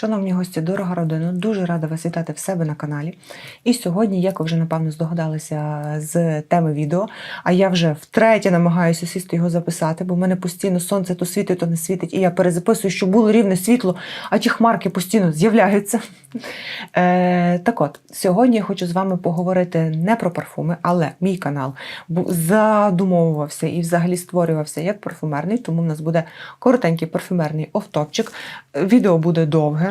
Шановні гості, дорога родина, дуже рада вас вітати в себе на каналі. І сьогодні, як ви вже напевно здогадалися з теми відео, а я вже втретє намагаюся сісти його записати, бо в мене постійно сонце то світить, то не світить, і я перезаписую, щоб було рівне світло, а ті хмарки постійно з'являються. Е, так от, сьогодні я хочу з вами поговорити не про парфуми, але мій канал задумовувався і взагалі створювався як парфумерний, тому в нас буде коротенький парфюмерний офтопчик. Відео буде довге,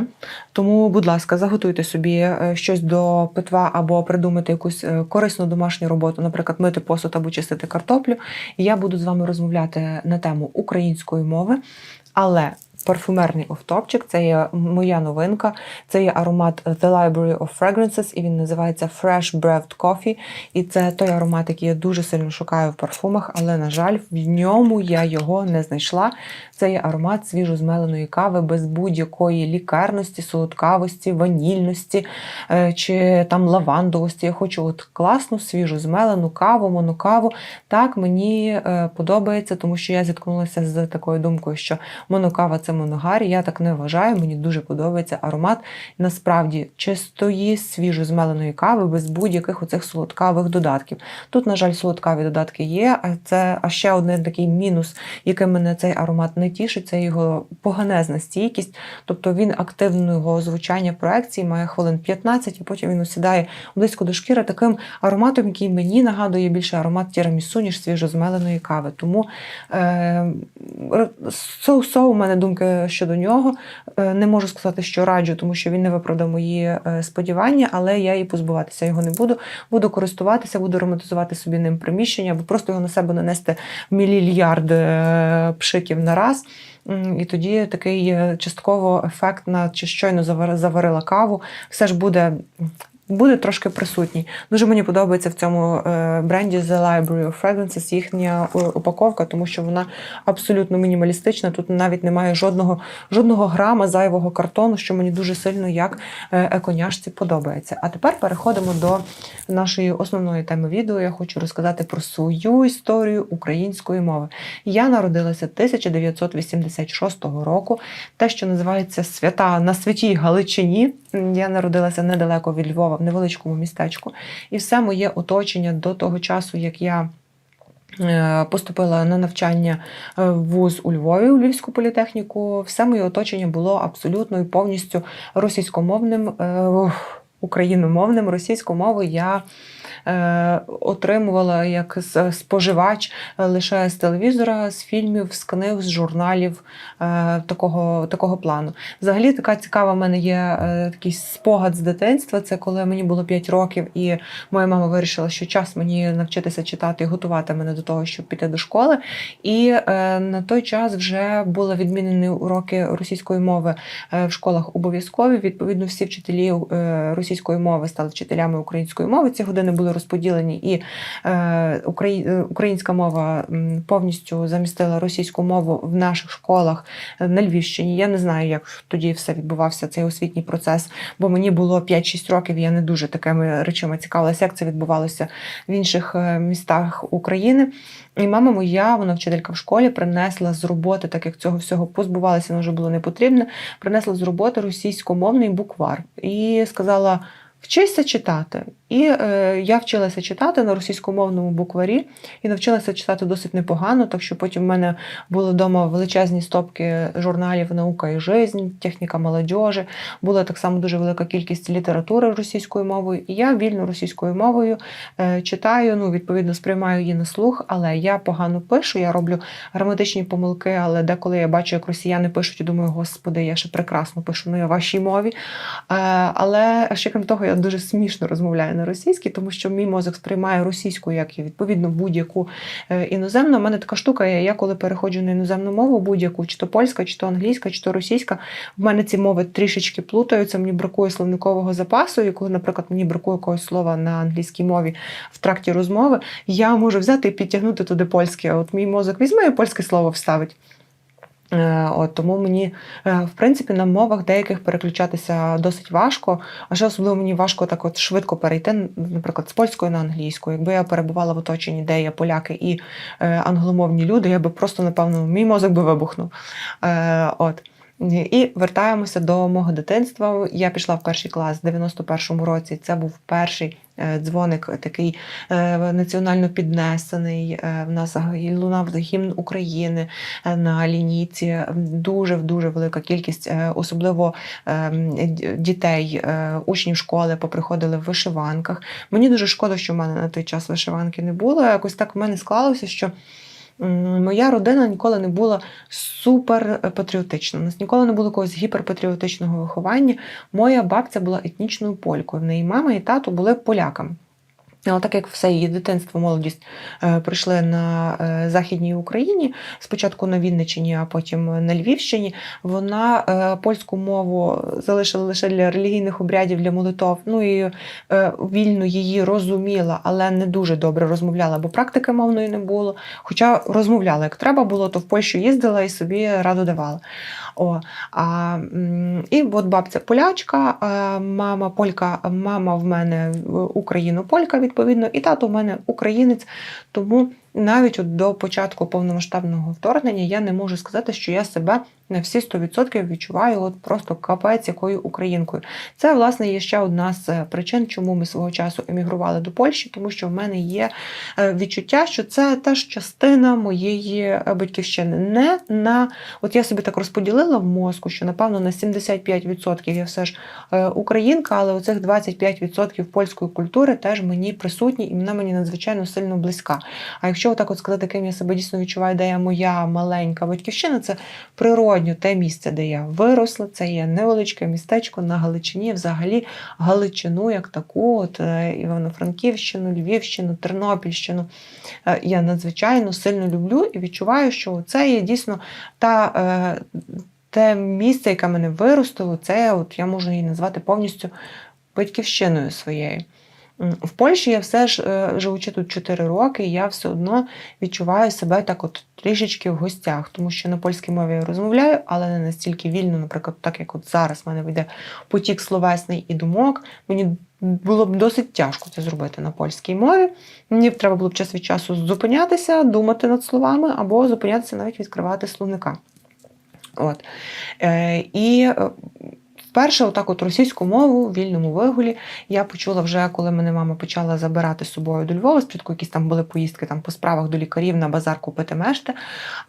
тому, будь ласка, заготуйте собі е, щось до питва або придумайте якусь е, корисну домашню роботу, наприклад, мити посуд або чистити картоплю. І я буду з вами розмовляти на тему української мови, але. Парфумерний офтопчик це є моя новинка. Це є аромат The Library of Fragrances, і він називається Fresh Brewed Coffee. І це той аромат, який я дуже сильно шукаю в парфумах, але, на жаль, в ньому я його не знайшла. Це є аромат свіжозмеленої кави без будь-якої лікарності, солодкавості, ванільності е, чи там лавандовості. Я хочу от класну, свіжу змелену каву, монокаву. Так мені е, подобається, тому що я зіткнулася з такою думкою, що монокава це моногарі. Я так не вважаю. Мені дуже подобається аромат. Насправді чистої, свіжо змеленої кави без будь-яких оцих солодкавих додатків. Тут, на жаль, солодкаві додатки є. А це а ще один такий мінус, який мене цей аромат не тішить, це його поганезна стійкість. Тобто він активного звучання проекції має хвилин 15, і потім він осідає близько до шкіри таким ароматом, який мені нагадує більше аромат тірамісу, ніж свіжозмеленої кави. Тому е, соу-соу у мене думки щодо нього. Е, Не можу сказати, що раджу, тому що він не виправдав мої е, сподівання, але я і позбуватися його не буду. Буду користуватися, буду романтизувати собі ним приміщення, або просто його на себе нанести мілільярд е, пшиків на раз. І тоді такий частково ефект на чи щойно заварила каву, все ж буде. Буде трошки присутній. Дуже мені подобається в цьому е, бренді The Library of Fragrances їхня е, упаковка, тому що вона абсолютно мінімалістична. Тут навіть немає жодного, жодного грама зайвого картону, що мені дуже сильно як е, еконяшці подобається. А тепер переходимо до нашої основної теми відео. Я хочу розказати про свою історію української мови. Я народилася 1986 року, те, що називається свята на святій Галичині. Я народилася недалеко від Львова, в невеличкому містечку. І все моє оточення до того часу, як я. е, Поступила на навчання е, в вуз у Львові, у Львівську політехніку. Все моє оточення було абсолютно і повністю російськомовним, е, україномовним. Російську мову я отримувала як споживач е, лише з телевізора, з фільмів, з книг, з журналів е, такого, такого плану. Взагалі, така цікава в мене є е, такий спогад з дитинства. Це коли мені було 5 років, і моя мама вирішила, що час мені навчитися читати і готувати мене до того, щоб піти до школи. І е, на той час вже були відмінені уроки російської мови е, в школах обов'язкові. Відповідно, всі вчителі е, російської мови стали вчителями української мови. Ці години були розподілені, і е, е, українська мова повністю замістила російську мову в наших школах е, на Львівщині. Я не знаю, як тоді все відбувався цей освітній процес, бо мені було 5-6 років. Я не дуже такими речами цікавилася, як це відбувалося в інших містах України. І мама моя, вона вчителька в школі, принесла з роботи, так як цього всього позбувалася, воно вже було не потрібне, принесла з роботи російськомовний буквар і сказала: вчися читати. І е, я вчилася читати на російськомовному букварі і навчилася читати досить непогано, так що потім в мене були вдома величезні стопки журналів Наука і жизнь, техніка молодіжі, була так само дуже велика кількість літератури російською мовою. І я вільно російською мовою е, читаю, ну, відповідно, сприймаю її на слух, але я погано пишу, я роблю граматичні помилки, але деколи я бачу, як росіяни пишуть, і думаю, господи, я ще прекрасно пишу на вашій мові. Е, але ще крім того, я дуже смішно розмовляю на російській, тому що мій мозок сприймає російську як і, відповідно будь-яку е, іноземну. У мене така штука я коли переходжу на іноземну мову, будь-яку, чи то польська, чи то англійська, чи то російська, в мене ці мови трішечки плутаються, мені бракує словникового запасу, і коли, наприклад, мені бракує якогось слова на англійській мові в тракті розмови, я можу взяти і підтягнути туди польське. От мій мозок візьме і польське слово вставить. Е, От, тому мені, е, в принципі, на мовах деяких переключатися досить важко, а ще особливо мені важко так от швидко перейти, наприклад, з польської на англійську. Якби я перебувала в оточенні, де є поляки і е, англомовні люди, я би просто, напевно, мій мозок би вибухнув. От. І вертаємося до мого дитинства. Я пішла в перший клас в 91-му році. Це був перший е, дзвоник, такий е, національно піднесений. Е, В нас лунав гімн України на лінійці. Дуже дуже велика кількість, особливо дітей, учнів школи поприходили в вишиванках. Мені дуже шкода, що в мене на той час вишиванки не було. Якось так в мене склалося, що. Моя родина ніколи не була суперпатріотична. У нас ніколи не було якогось гіперпатріотичного виховання. Моя бабця була етнічною полькою. В неї мама і тато були поляками. Але так як все її дитинство, молодість е, прийшли на е, Західній Україні, спочатку на Вінниччині, а потім на Львівщині, вона е, польську мову залишила лише для релігійних обрядів, для молитов. Ну і вільно її розуміла, але не дуже добре розмовляла, бо практики мовної не було. Хоча розмовляла як треба було, то в Польщу їздила і собі раду давала. О, а, і от бабця полячка, мама полька, мама в мене україно-полька, відповідно, і тато в мене українець. Тому навіть от до початку повномасштабного вторгнення я не можу сказати, що я себе на всі 100% відчуваю от просто капець якою українкою. Це, власне, є ще одна з е, причин, чому ми свого часу емігрували до Польщі, тому що в мене є е, відчуття, що це теж частина моєї е, батьківщини. Не на от я собі так розподілила в мозку, що напевно на 75% я все ж українка, але оцих 25% польської культури теж мені присутні, і вона мені надзвичайно сильно близька. А якщо отак от сказати, ким я себе дійсно відчуваю, де я моя маленька батьківщина, це природньо те місце, де я виросла. Це є невеличке містечко на Галичині. Взагалі Галичину як таку, от е, Івано-Франківщину, Львівщину, Тернопільщину. е, Я надзвичайно сильно люблю і відчуваю, що це є дійсно та. е, Те місце, яке мене виростило, це от я можу її назвати повністю батьківщиною своєю. В Польщі я все ж е, живучи тут 4 роки, і я все одно відчуваю себе так, от трішечки в гостях, тому що на польській мові я розмовляю, але не настільки вільно, наприклад, так як от зараз в мене вийде потік словесний і думок. Мені було б досить тяжко це зробити на польській мові. Мені треба було б час від часу зупинятися, думати над словами або зупинятися навіть відкривати словника. От. Е, і е, вперше отак от російську мову в вільному вигулі я почула вже, коли мене мама почала забирати з собою до Львова. Спочатку якісь там були поїздки там, по справах до лікарів на базар купити мешти.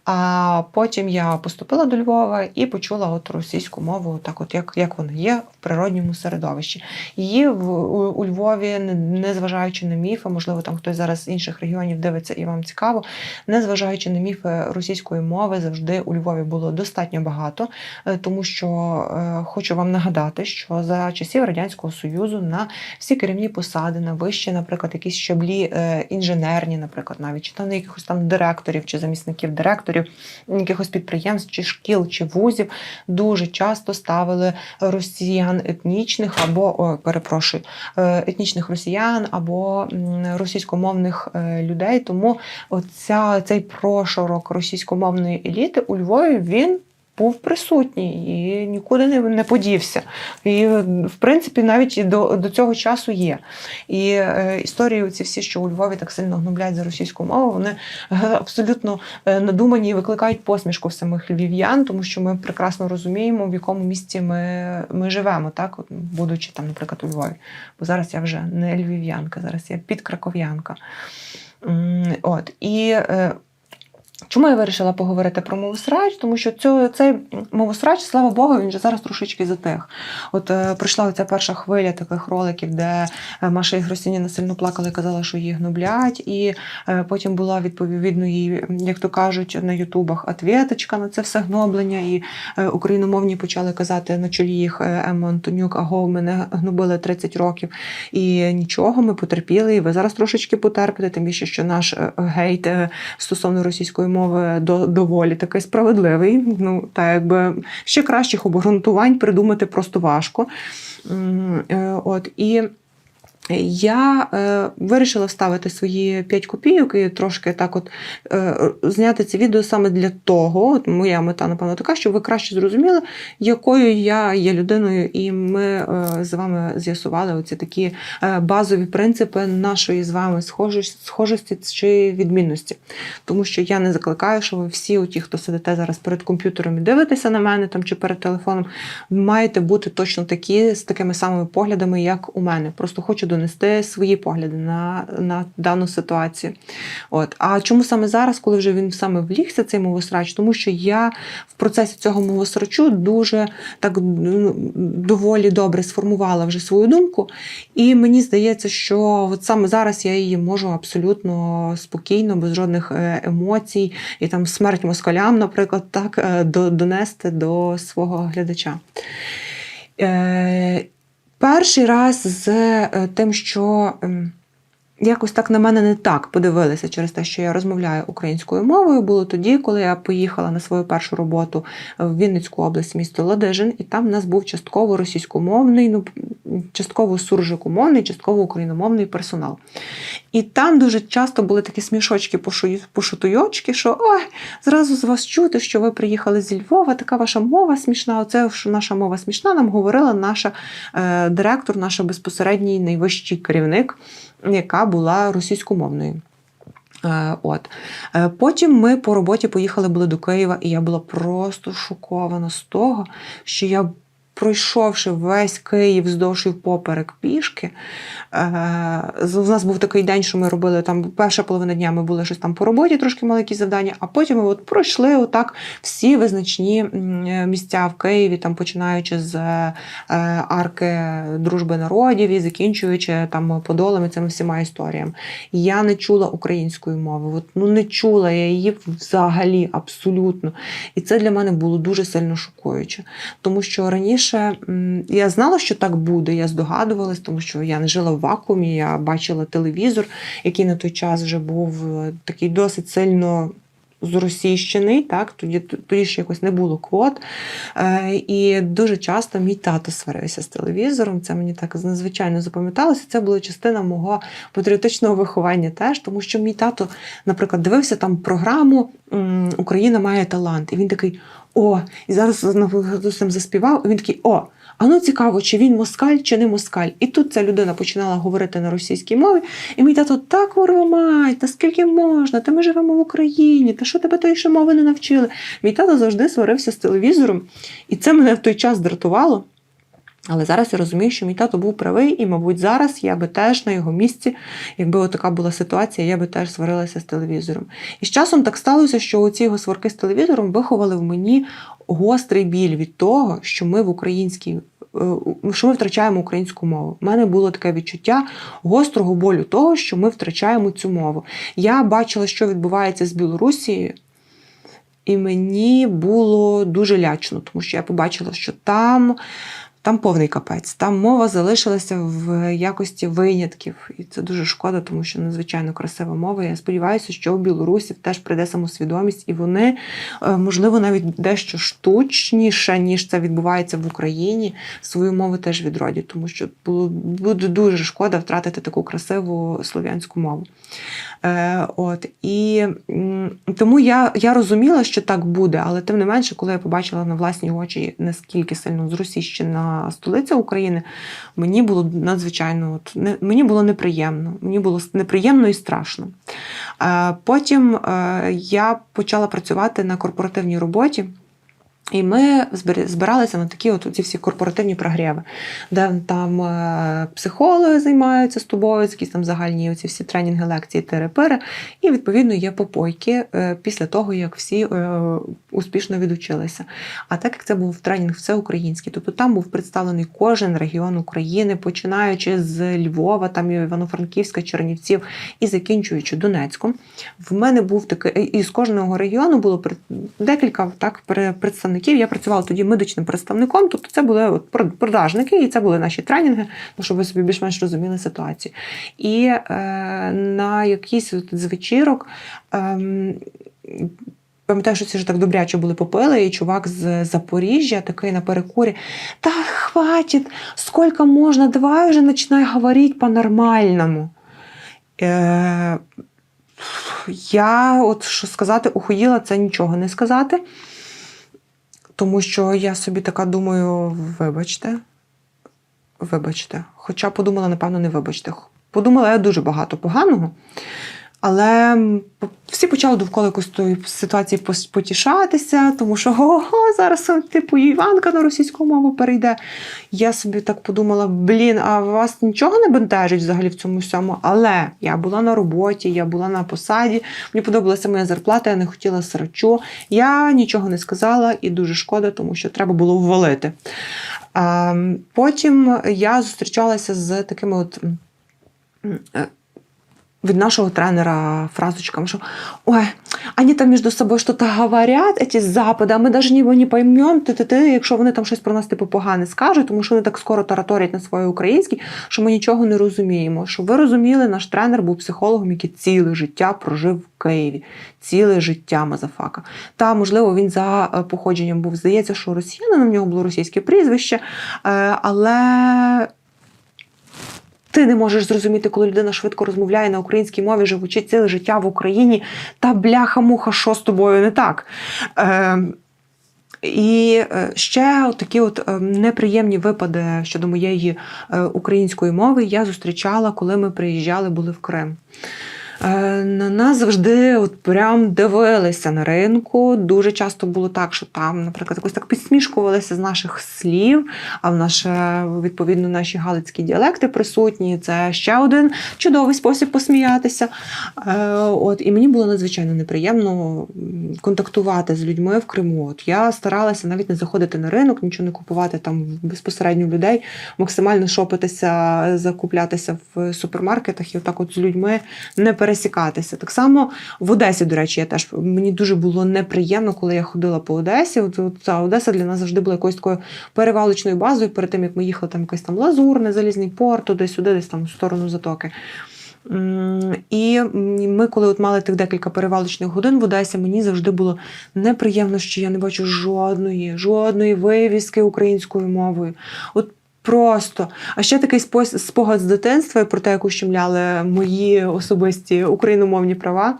А потім я поступила до Львова і почула от російську мову, так от як, як вона є в природньому середовищі. Її в, у, у Львові, незважаючи на міфи, можливо, там хтось зараз з інших регіонів дивиться і вам цікаво, незважаючи на міфи російської мови, завжди у Львові було достатньо багато, е, тому що е, хочу вам нагадати, що за часів Радянського Союзу на всі керівні посади, на вищі, наприклад, якісь щаблі е, інженерні, наприклад, навіть чи там на якихось там директорів чи замісників директорів, якихось підприємств, чи шкіл, чи вузів, дуже часто ставили росіян етнічних або о, перепрошую, е, етнічних росіян або російськомовних е, людей. Тому оця, цей прошарок російськомовної еліти у Львові він. Був присутній і нікуди не, не подівся. І, в принципі, навіть і до, до цього часу є. І е, історії, ці всі, що у Львові так сильно гноблять за російську мову, вони е, абсолютно е, надумані і викликають посмішку в самих львів'ян, тому що ми прекрасно розуміємо, в якому місці ми, ми живемо, так, будучи там, наприклад, у Львові. Бо зараз я вже не львів'янка, зараз я підкраков'янка. От, і е, Чому я вирішила поговорити про мовосрач? Тому що цю, цей мовосрач, слава Богу, він же зараз трошечки затих. От е, прийшла оця перша хвиля таких роликів, де е, Маша і Христиніна сильно плакали, казала, що її гноблять. І е, потім була відповідно їй, як то кажуть, на Ютубах ответочка на це все гноблення. І е, україномовні почали казати на чолі їх Емма Антонюк, аго, мене гнобили 30 років. І нічого, ми потерпіли, і ви зараз трошечки потерпите, тим більше, що наш е, гейт е, стосовно російської мови до, доволі такий справедливий. Ну, та якби ще кращих обґрунтувань придумати просто важко. Е, От, і Я е, вирішила вставити свої 5 копійок і трошки так от е, зняти це відео саме для того. От моя мета, напевно, така, щоб ви краще зрозуміли, якою я є людиною, і ми е, з вами з'ясували оці такі е, базові принципи нашої з вами схожості, схожості чи відмінності. Тому що я не закликаю, що ви всі, ті, хто сидите зараз перед комп'ютером і дивитеся на мене там чи перед телефоном, маєте бути точно такі з такими самими поглядами, як у мене. Просто хочу донести свої погляди на, на дану ситуацію. От. А чому саме зараз, коли вже він саме влігся, цей мовосрач? Тому що я в процесі цього мовосрачу дуже так ну, доволі добре сформувала вже свою думку. І мені здається, що от саме зараз я її можу абсолютно спокійно, без жодних е, емоцій, і там смерть москалям, наприклад, так е, донести до свого глядача. Е, Перший раз з е, тим, що ем, якось так на мене не так подивилися через те, що я розмовляю українською мовою, було тоді, коли я поїхала на свою першу роботу в Вінницьку область, місто Ладижин, і там в нас був частково російськомовний, ну частково суржикомовний, частково україномовний персонал. І там дуже часто були такі смішочки пошу- пошутуйочки, що ой, зразу з вас чути, що ви приїхали зі Львова, така ваша мова смішна. Оце наша мова смішна, нам говорила наша е, директор, наш безпосередній найвищий керівник, яка була російськомовною. Е, От. Е, Потім ми по роботі поїхали були до Києва, і я була просто шокована з того, що я, пройшовши весь Київ вздовж і впоперек пішки, е, у нас був такий день, що ми робили там перша половина дня, ми були щось там по роботі, трошки якісь завдання, а потім ми от пройшли отак всі визначні е, місця в Києві, там починаючи з е, арки дружби народів і закінчуючи там подолами цими всіма історіями. Я не чула української мови. От, ну не чула я її взагалі абсолютно. І це для мене було дуже сильно шокуюче. Тому що раніше м, я знала, що так буде, я здогадувалась, тому що я не жила в вакуумі, я бачила телевізор, який на той час вже був е, такий досить сильно. Зросійщений, так тоді тоді ще якось не було квот. Е, і дуже часто мій тато сварився з телевізором. Це мені так надзвичайно запам'яталося. Це була частина мого патріотичного виховання теж, тому що мій тато, наприклад, дивився там програму Україна має талант. І він такий: о, і зараз з заспівав. І він такий: о. А ну цікаво, чи він москаль, чи не москаль. І тут ця людина починала говорити на російській мові, і мій тато так мать, та скільки можна? Та ми живемо в Україні, та що тебе тої ще мови не навчили? Мій тато завжди сварився з телевізором, і це мене в той час дратувало. Але зараз я розумію, що мій тато був правий, і, мабуть, зараз я би теж на його місці, якби така була ситуація, я би теж сварилася з телевізором. І з часом так сталося, що оці його сварки з телевізором виховали в мені гострий біль від того, що ми в українській. е, Що ми втрачаємо українську мову. У мене було таке відчуття гострого болю того, що ми втрачаємо цю мову. Я бачила, що відбувається з Білорусією, і мені було дуже лячно, тому що я побачила, що там, там повний капець, там мова залишилася в якості винятків. І це дуже шкода, тому що надзвичайно красива мова. Я сподіваюся, що у білорусів теж прийде самосвідомість, і вони, е, можливо, навіть дещо штучніше, ніж це відбувається в Україні, свою мову теж відродять, тому що буде дуже шкода втратити таку красиву слов'янську мову. Е, от і тому я, я розуміла, що так буде, але тим не менше, коли я побачила на власні очі, наскільки сильно столиця України, мені було надзвичайно от, не, мені було неприємно. Мені було неприємно і страшно. Е, потім е, я почала працювати на корпоративній роботі. І ми збиралися на такі от ці всі корпоративні прогріви, де там е, психологи займаються з тобою, якісь там загальні оці всі тренінги, лекції, терепири. І відповідно є попойки е, після того, як всі е, успішно відучилися. А так як це був тренінг всеукраїнський, тобто там був представлений кожен регіон України, починаючи з Львова, там Івано-Франківська, Чернівців і закінчуючи Донецьком. В мене був такий, і з кожного регіону було декілька так пере- представників. Я працювала тоді медичним представником, тобто це були от продажники, і це були наші тренінги, ну, щоб ви собі більш-менш розуміли ситуацію. І е, на якийсь з вечірок. ем, Пам'ятаю, що ці ж так добряче були попили, і чувак з Запоріжжя такий на перекурі. Та хватит, скільки можна, давай вже починай говорити по-нормальному. Е, я, от що сказати, ухоїла це нічого не сказати. Тому що я собі така думаю, вибачте, вибачте. Хоча подумала, напевно, не вибачте. Подумала я дуже багато поганого. Але всі почали довкола якоїсь тої ситуації потішатися, тому що ого, зараз типу Іванка на російську мову перейде. Я собі так подумала: блін, а вас нічого не бентежить взагалі в цьому всьому? Але я була на роботі, я була на посаді, мені подобалася моя зарплата, я не хотіла срачу. Я нічого не сказала і дуже шкода, тому що треба було ввалити. Потім я зустрічалася з такими от. Від нашого тренера фразочками, що ой, они там між собою щось говорять, эти з а ми навіть не, не поймем, ти, ти, ти, якщо вони там щось про нас типу погане скажуть, тому що вони так скоро тараторять на своїй українській, що ми нічого не розуміємо. Щоб ви розуміли, наш тренер був психологом, який ціле життя прожив в Києві, ціле життя Мазафака. Та, можливо, він за е, походженням був, здається, що росіянин, у нього було російське прізвище, е, але ти не можеш зрозуміти, коли людина швидко розмовляє на українській мові, живучи ціле життя в Україні, та бляха-муха, що з тобою не так. Е, і ще такі от е, неприємні випади щодо моєї е, української мови я зустрічала, коли ми приїжджали, були в Крим. Е, На нас завжди от прям дивилися на ринку. Дуже часто було так, що там, наприклад, якось так підсмішкувалися з наших слів, а в нас відповідно наші галицькі діалекти присутні. Це ще один чудовий спосіб посміятися. Е, От, і мені було надзвичайно неприємно контактувати з людьми в Криму. От я старалася навіть не заходити на ринок, нічого не купувати там безпосередньо людей, максимально шопитися, закуплятися в супермаркетах і отак от з людьми не пересікатися. Так само в Одесі, до речі, я теж мені дуже було неприємно, коли я ходила по Одесі. От, от ця Одеса для нас завжди була якоюсь такою перевалочною базою перед тим, як ми їхали там якийсь там лазурне, залізний порт, туди-сюди, десь там в сторону затоки. І ми, коли от мали тих декілька перевалочних годин в Одесі, мені завжди було неприємно, що я не бачу жодної, жодної вивіски українською мовою. От просто. А ще такий спогад з дитинства про те, як ущемляли мої особисті україномовні права.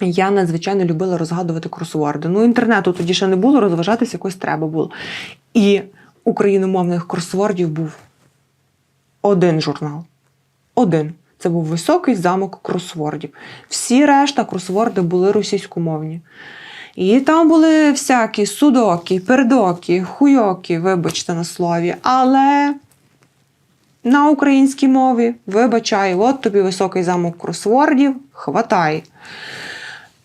Я надзвичайно любила розгадувати кросворди. Ну, інтернету тоді ще не було, розважатися якось треба було. І україномовних кросвордів був один журнал. Один. Це був високий замок кросвордів. Всі решта кросворди були російськомовні. І там були всякі судоки, пердоки, хуйоки, вибачте на слові. Але на українській мові, вибачай, от тобі високий замок кросвордів, хватай.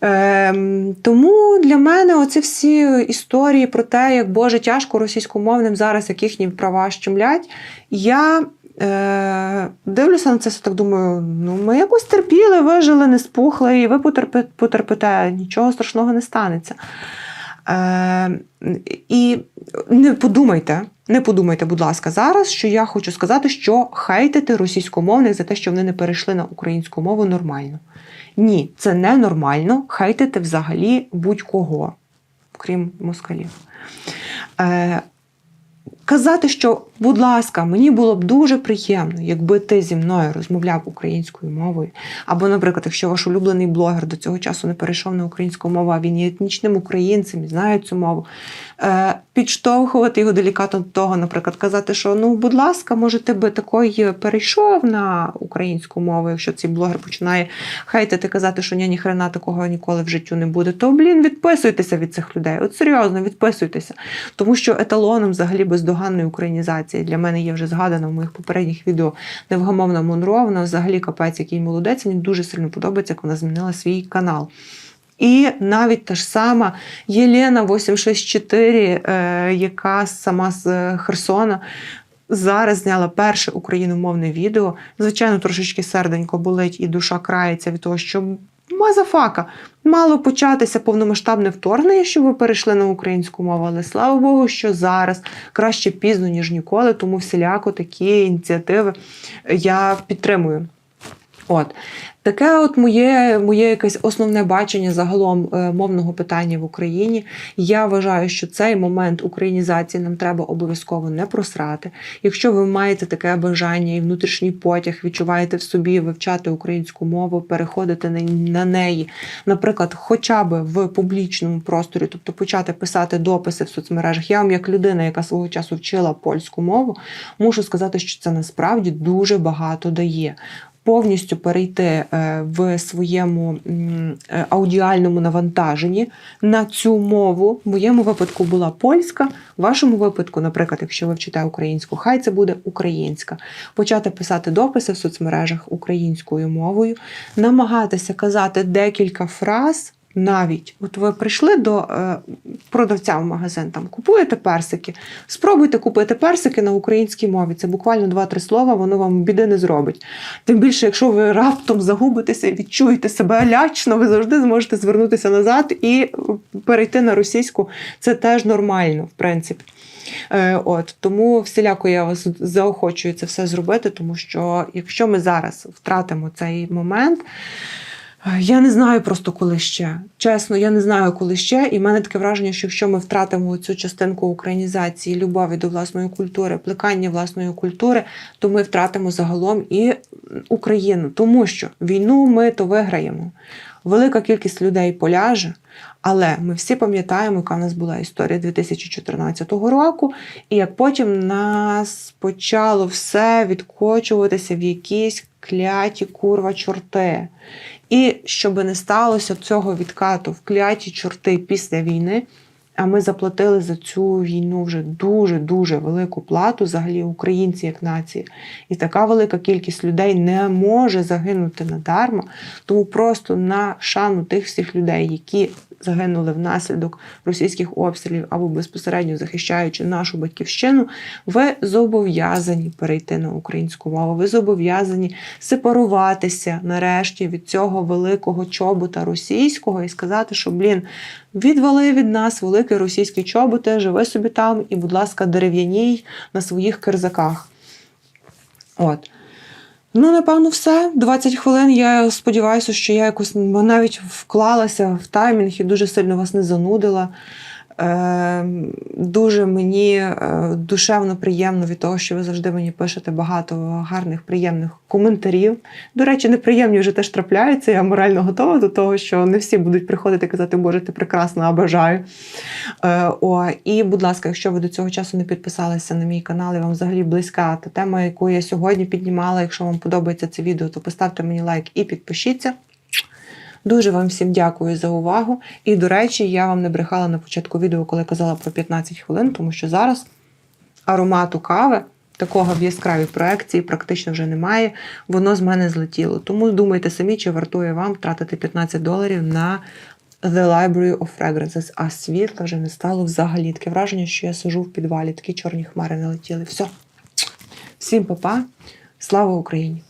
Ем, тому для мене оці всі історії про те, як Боже тяжко російськомовним зараз, як їхні права щемлять, я е, дивлюся на це все так думаю: ну ми якось терпіли, вижили, не спухли, і ви потерпи, потерпите, нічого страшного не станеться. Е, і не подумайте, не подумайте, будь ласка, зараз, що я хочу сказати, що хейтити російськомовних за те, що вони не перейшли на українську мову нормально. Ні, це не нормально хейтити взагалі будь-кого, крім москалів. Е, казати, що, будь ласка, мені було б дуже приємно, якби ти зі мною розмовляв українською мовою. Або, наприклад, якщо ваш улюблений блогер до цього часу не перейшов на українську мову, а він є етнічним українцем і знає цю мову, е, підштовхувати його делікатно до того, наприклад, казати, що ну, будь ласка, може, ти би такий перейшов на українську мову, якщо цей блогер починає хейтити, казати, що ні, ні хрена такого ніколи в життю не буде, то блін, відписуйтеся від цих людей. От серйозно, відписуйтеся. Тому що еталоном взагалі бездоганної українізації для мене є вже згадана в моїх попередніх відео невгамовна Монро. Вона взагалі капець, який молодець. Мені дуже сильно подобається, як вона змінила свій канал. І навіть та ж сама Єлена 864, е, яка сама з Херсона. Зараз зняла перше україномовне відео. Звичайно, трошечки серденько болить і душа крається від того, що мазафака мало початися повномасштабне вторгнення, щоб ви перейшли на українську мову. Але слава Богу, що зараз краще пізно, ніж ніколи, тому всіляко такі ініціативи я підтримую. От таке, от моє, моє якесь основне бачення загалом е, мовного питання в Україні. Я вважаю, що цей момент українізації нам треба обов'язково не просрати. Якщо ви маєте таке бажання і внутрішній потяг, відчуваєте в собі вивчати українську мову, переходити на, на неї, наприклад, хоча б в публічному просторі, тобто почати писати дописи в соцмережах. Я вам, як людина, яка свого часу вчила польську мову, мушу сказати, що це насправді дуже багато дає. Повністю перейти е, в своєму е, аудіальному навантаженні на цю мову. В моєму випадку була польська, в вашому випадку, наприклад, якщо ви вчите українську, хай це буде українська. Почати писати дописи в соцмережах українською мовою, намагатися казати декілька фраз. Навіть от ви прийшли до е, продавця в магазин, там купуєте персики. Спробуйте купити персики на українській мові. Це буквально два-три слова, воно вам біди не зробить. Тим більше, якщо ви раптом загубитеся і відчуєте себе лячно, ви завжди зможете звернутися назад і перейти на російську. Це теж нормально, в принципі. Е, От тому всіляко я вас заохочую це все зробити, тому що якщо ми зараз втратимо цей момент. Я не знаю просто коли ще. Чесно, я не знаю коли ще. І в мене таке враження, що якщо ми втратимо цю частинку українізації, любові до власної культури, плекання власної культури, то ми втратимо загалом і Україну. Тому що війну ми то виграємо. Велика кількість людей поляже, але ми всі пам'ятаємо, яка в нас була історія 2014 року, і як потім нас почало все відкочуватися в якісь кляті курва чорти. І щоб не сталося цього відкату в кляті чорти після війни, а ми заплатили за цю війну вже дуже-дуже велику плату, взагалі українці як нації. І така велика кількість людей не може загинути надарма. Тому просто на шану тих всіх людей, які загинули внаслідок російських обстрілів або безпосередньо захищаючи нашу батьківщину, ви зобов'язані перейти на українську мову. Ви зобов'язані сепаруватися нарешті від цього великого чобота російського і сказати, що блін, відвали від нас великий російський чоботи, живи собі там і, будь ласка, дерев'яній на своїх кирзаках. От. Ну, напевно, все. 20 хвилин. Я сподіваюся, що я якось навіть вклалася в таймінг і дуже сильно вас не занудила. Е, дуже мені е, душевно приємно від того, що ви завжди мені пишете багато гарних, приємних коментарів. До речі, неприємні вже теж трапляються. Я морально готова до того, що не всі будуть приходити і казати, Боже, ти прекрасна, а бажаю. Е, о, і, будь ласка, якщо ви до цього часу не підписалися на мій канал, і вам взагалі близька та тема, яку я сьогодні піднімала. Якщо вам подобається це відео, то поставте мені лайк і підпишіться. Дуже вам всім дякую за увагу. І, до речі, я вам не брехала на початку відео, коли казала про 15 хвилин, тому що зараз аромату кави. Такого в яскравій проекції практично вже немає, воно з мене злетіло. Тому думайте самі, чи вартує вам втратити 15 доларів на The Library of Fragrances, а світла вже не стало взагалі. Таке враження, що я сижу в підвалі, такі чорні хмари налетіли. Все. Всім па-па. Слава Україні!